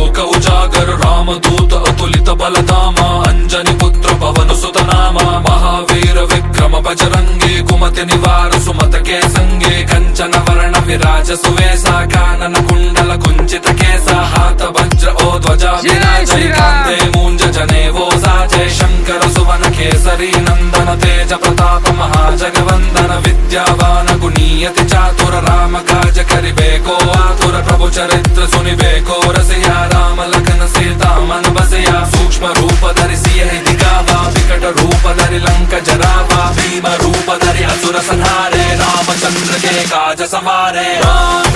లోక ఉజాగరు రామదూత అతులిత బలధామ అంజని పుత్ర పవను సుతనామ మహావీర విక్రమ బజరంగే కుమతి నివార సుమత కేసంగే కంచన వర్ణ విరాజ సువేశ కానన కుండల కుంచిత కేశ హాత వజ్ర ఓ ధ్వజ విరాజే మూంజ జనేవో సాజే శంకర సువన కేసరి నందన తేజ ప్రతాప మహాజగవందన విద్యావాన గుణీయతి చాతుర రామ కాజ కరిబేకో ఆతుర ప్రభు చరిత్ర సునిబేకో రసియా जरावा भीम रूप धरे असुर संहारे रामचंद्र के काज समारे राम